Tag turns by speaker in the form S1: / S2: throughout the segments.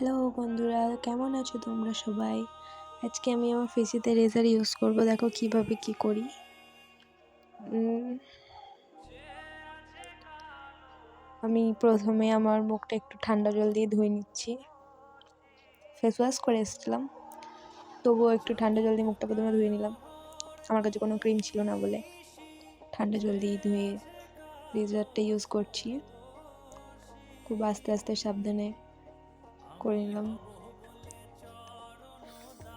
S1: Hello বন্ধুরা, কেমন আছো তোমরা সবাই? আজকে আমি আমার ফেসিতে রেজার ইউজ করব, দেখো কীভাবে কি করি। আমি প্রথমে আমার মুখটা একটু ঠান্ডা জল দিয়ে ধুয়ে নিচ্ছি। ফেস ওয়াশ করে এসেছিলাম, তবুও একটু ঠান্ডা জল দিয়ে মুখটা প্রথমে ধুয়ে নিলাম। আমার কাছে কোনো ক্রিম ছিল না বলে ঠান্ডা জল দিয়ে ধুয়ে রেজারটা ইউজ করছি। খুব আস্তে আস্তে সাবধানে করে নিলাম।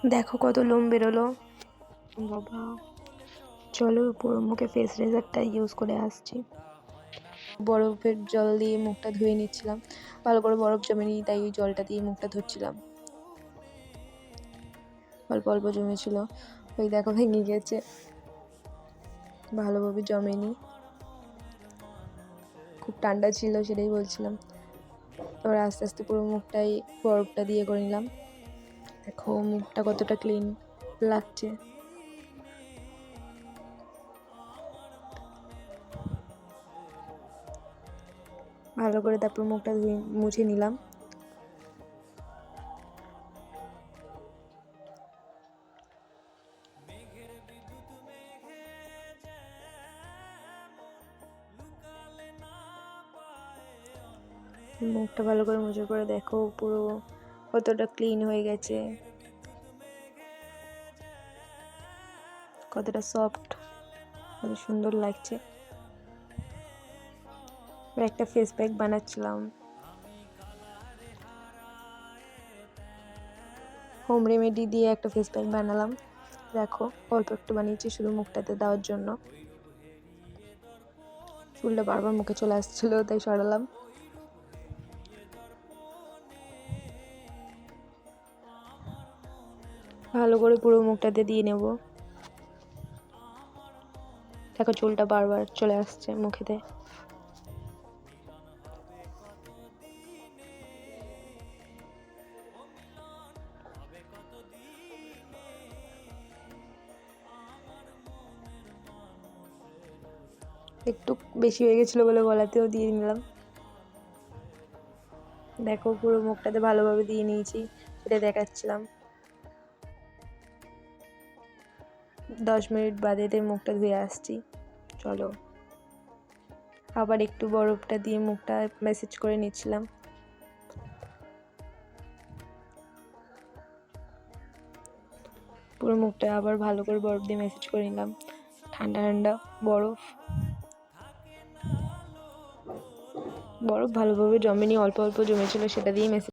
S1: দেখো কত লোম বেরোলো। বাবা। চলো পুরো মুখে ফেস রেজারটা ইউজ করে আসছি। বরফের জল দিয়ে মুখটা ধুয়ে নিচ্ছিলাম। ভালো করে বরফ জমে নি তাই ওই জলটা দিয়ে মুখটা ধুচ্ছিলাম। অল্প অল্প জমেছিল। ওই দেখো ভেঙে গেছে। ভালোভাবে জমেনি। খুব ঠান্ডা ছিল সেটাই বলছিলাম। এবার আস্তে আস্তে পুরো মুখটাই, বরফটা দিয়ে করে নিলাম। দেখো মুখটা কতটা ক্লিন লাগছে। ভালো করে তারপর মুখটা ধুয়ে মুছে নিলাম। মুখটা ভালো করে মুছে করে দেখো, পুরো কতটা ক্লিন হয়ে গেছে। কতটা সফট কত সুন্দর লাগছে। একটা ফেস প্যাক বানাচ্ছিলাম। হোম রেমেডি দিয়ে একটা ফেস প্যাক বানালাম। দেখো, অল্প একটু বানিয়েছি শুধু মুখটাতে দেওয়ার জন্য। চুলটা বারবার মুখে চলে আসছিল, তাই সরালাম। ভালো করে পুরো মুখটাতে দিয়ে নেব। দেখো চুলটা বারবার চলে আসছে মুখেতে। একটু বেশি হয়ে গেছিল বলে গলাতেও দিয়ে নিলাম। দেখো পুরো মুখটাতে ভালোভাবে দিয়ে নিয়েছি সেটা দেখাচ্ছিলাম। দশ মিনিট বাদে এদের মুখটা ধুয়ে আসছি। চলো। আবার একটু বরফটা দিয়ে মুখটা মেসেজ করে নিচ্ছিলাম। পুরো মুখটা আবার ভালো করে বরফ দিয়ে মেসেজ করে নিলাম। ঠান্ডা ঠান্ডা বরফ। বরফ ভালোভাবে জমেনি, অল্প অল্প জমেছিল, সেটা দিয়ে মেসেজ